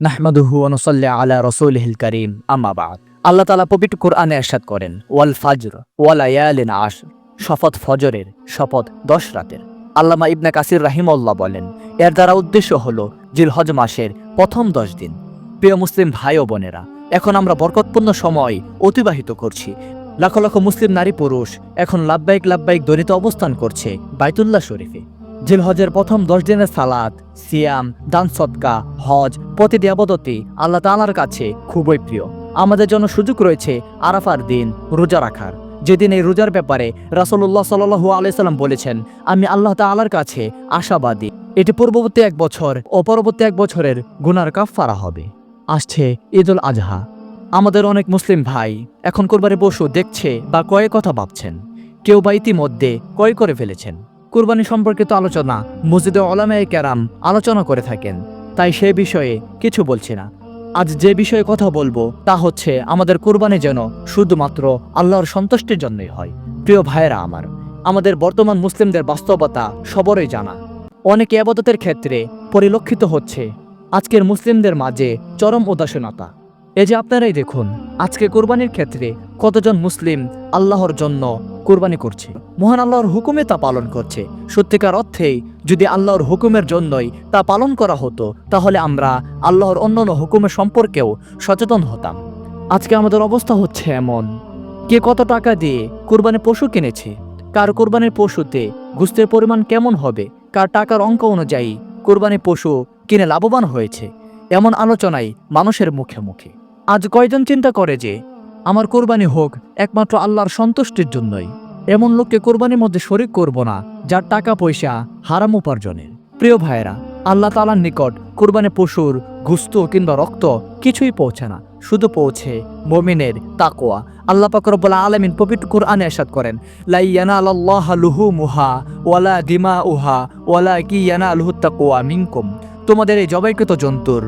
নাহমাদুহু অনুসল্লা আলা রসুলহিল করিম। আম্মাবাদ আল্লাহ তালা পবিত্র কোরআনে এরশাদ করেন, ওয়াল ফাজর ওয়াল আয়ালিন আশ শপথ ফজরের, শপথ দশ রাতের। আল্লামা ইবনে কাসির রাহিমউল্লাহ বলেন, এর দ্বারা উদ্দেশ্য হল জিলহজ মাসের প্রথম দশ দিন। প্রিয় মুসলিম ভাই ও বোনেরা, এখন আমরা বরকতপূর্ণ সময় অতিবাহিত করছি। লাখ লাখ মুসলিম নারী পুরুষ এখন লাভবাহিক লাভবাহিক দরিত অবস্থান করছে বাইতুল্লাহ শরীফে। জিলহজের প্রথম দশ দিনের সালাদ সিয়াম, দান সৎকা হজ, প্রতিটি আবদতি আল্লাহ তালার কাছে খুবই প্রিয়। আমাদের জন্য সুযোগ রয়েছে আরাফার দিন, রোজা রাখার। যেদিন এই রোজার ব্যাপারে রাসলুল্লাহ সাল্লু আলাইসাল্লাম বলেছেন, আমি আল্লাহ তালার কাছে আশাবাদী। এটি পূর্ববর্তী এক বছর ও পরবর্তী এক বছরের গুনার কাফারা হবে। আসছে ঈদুল আজহা। আমাদের অনেক মুসলিম ভাই এখন কোরবানি বসু দেখছে বা কয়ে কথা ভাবছেন। কেউ বা ইতিমধ্যে কয় করে ফেলেছেন। কুরবানি সম্পর্কিত আলোচনা মসজিদে ওলামায়ে কেরাম আলোচনা করে থাকেন। তাই সে বিষয়ে কিছু বলছি না। আজ যে বিষয়ে কথা বলব তা হচ্ছে আমাদের কুরবানি যেন শুধুমাত্র আল্লাহর সন্তুষ্টির জন্যই হয়। প্রিয় ভাইয়েরা আমার, আমাদের বর্তমান মুসলিমদের বাস্তবতা সবরই জানা। অনেকে আবাদতের ক্ষেত্রে পরিলক্ষিত হচ্ছে, আজকের মুসলিমদের মাঝে চরম উদাসীনতা। এই যে আপনারাই দেখুন, আজকে কোরবানির ক্ষেত্রে কতজন মুসলিম আল্লাহর জন্য কোরবানি করছে। মহান আল্লাহর হুকুমে তা পালন করছে। সত্যিকার অর্থেই যদি আল্লাহর হুকুমের জন্যই তা পালন করা হতো, তাহলে আমরা আল্লাহর অন্যান্য হুকুমের সম্পর্কেও সচেতন হতাম। আজকে আমাদের অবস্থা হচ্ছে এমন, কে কত টাকা দিয়ে কোরবানি পশু কিনেছে, কার কোরবানির পশুতে গুস্তের পরিমাণ কেমন হবে, কার টাকার অঙ্ক অনুযায়ী কোরবানি পশু কিনে লাভবান হয়েছে, এমন আলোচনাই মানুষের মুখে মুখে। আজ কয়জন চিন্তা করে যে, আমার কোরবানি হোক একমাত্র আল্লাহর সন্তুষ্টির জন্যই। এমন লোককে কোরবানির মধ্যে শরিক করব না, যার টাকা পয়সা হারাম উপার্জনের। প্রিয় ভাইয়েরা, আল্লাহ তালার নিকট কোরবানি পশুর গুস্ত কিংবা রক্ত কিছুই পৌঁছে না, শুধু পৌঁছে মমিনের তাকোয়া আল্লাহ পাকরবুল্লা আলমিন পবিত্র কোরআনে এসাদ করেন, লাই ইয়ানা আল্লাহ লুহু মুহা ওয়ালা দিমা উহা ওয়ালা কি ইয়ানা আলহু তাকোয়া মিনকুম। তোমাদের এই জবাইকৃত জন্তুর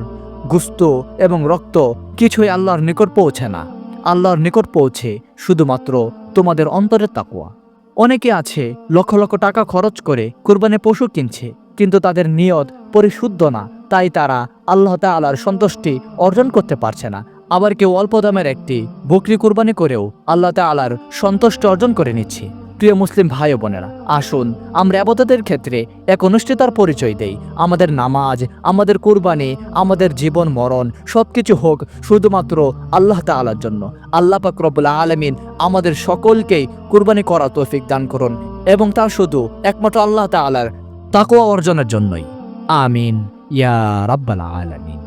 গুস্ত এবং রক্ত কিছুই আল্লাহর নিকট পৌঁছে না। আল্লাহর নিকট পৌঁছে শুধুমাত্র তোমাদের অন্তরের তাকুয়া অনেকে আছে, লক্ষ লক্ষ টাকা খরচ করে কুরবানি পশু কিনছে, কিন্তু তাদের নিয়ত পরিশুদ্ধ না, তাই তারা আল্লাহ তাআলার সন্তুষ্টি অর্জন করতে পারছে না। আবার কেউ অল্প দামের একটি বকরি কুরবানি করেও আল্লাহ তাআলার সন্তুষ্টি অর্জন করে নিচ্ছে। প্রিয় মুসলিম ভাই ও বোনেরা, আসুন আমরা আবাদতের ক্ষেত্রে এক অনুষ্ঠিতার পরিচয় দেই। আমাদের নামাজ, আমাদের কুরবানি, আমাদের জীবন মরণ সব কিছু হোক শুধুমাত্র আল্লাহ তাআলার জন্য। আল্লাহ পাক আলমিন আমাদের সকলকেই কুরবানি করা তৌফিক দান করুন এবং তা শুধু একমাত্র আল্লাহ তাআলার তাকওয়া অর্জনের জন্যই। আমিন। ইয়া রাব্বাল আলামিন।